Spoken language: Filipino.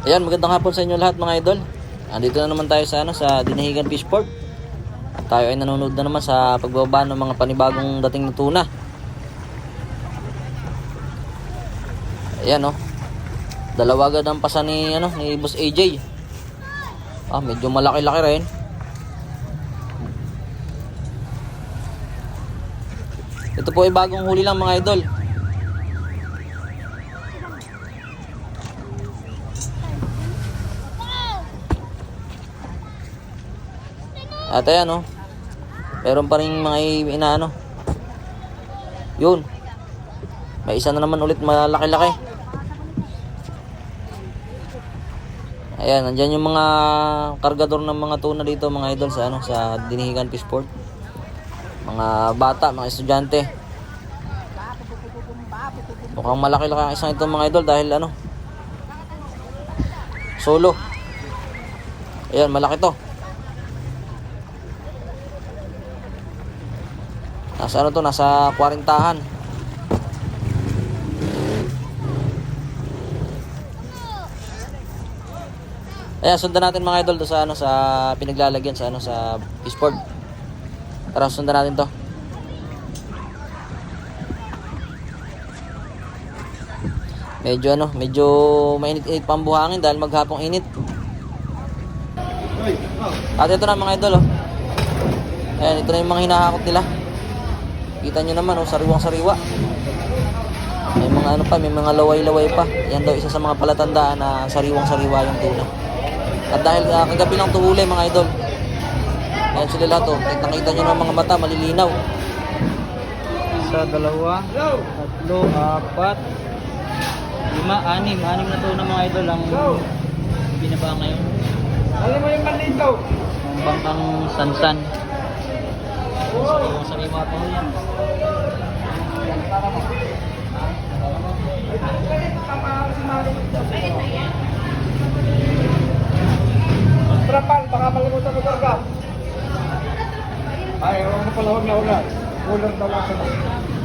Ayan, magandang hapon sa inyo lahat mga idol. Andito na naman tayo sa ano sa Dinahigan Fishport. At tayo ay nanonood na naman sa pagbaba ng mga panibagong dating na tuna. Ayan oh. Dalawa agad ang pasa ni ano ni Boss AJ. Ah, medyo malaki-laki rin. Ito po ay bagong huli lang mga idol. At ayan oh. Meron pa rin mga inaano. Yun. May isa na naman ulit malaki-laki. Ayan, nandiyan yung mga kargador ng mga tuna dito mga idol sa ano sa Dinihigan Fishport. Mga bata, mga estudyante. Mukhang malaki-laki ang isang ito mga idol dahil ano solo. Ayan, malaki to. Nasa ano to, nasa 40-han. Ayan, sundan natin mga idol do sa ano sa pinaglalagyan sa ano sa fishboard. Tara, sundan natin to. Medyo ano, medyo mainit-init pa ang buhangin dahil maghapong init. At ito na mga idol oh. Ayan, ito na yung mga hinahakot nila. Kita nyo naman oh, sariwang sariwa. May mga ano pa, may mga laway-laway pa. Yan daw isa sa mga palatandaan na sariwang sariwa yung tuna. At dahil uh, kagabi lang tuhuli mga idol. Ayan sila lahat oh. Nakita nyo ng mga mata, malilinaw. Isa, dalawa, tatlo, apat, lima, anim. Anim na to na mga idol ang binaba ngayon. Alam mo yung malito? Ang bangkang sansan. Sariwa sariwa pa ho yan. Trapal, baka malimutan mo talaga. Ay, huwag mo pala, huwag na, huwag na. Ulang daw lang sa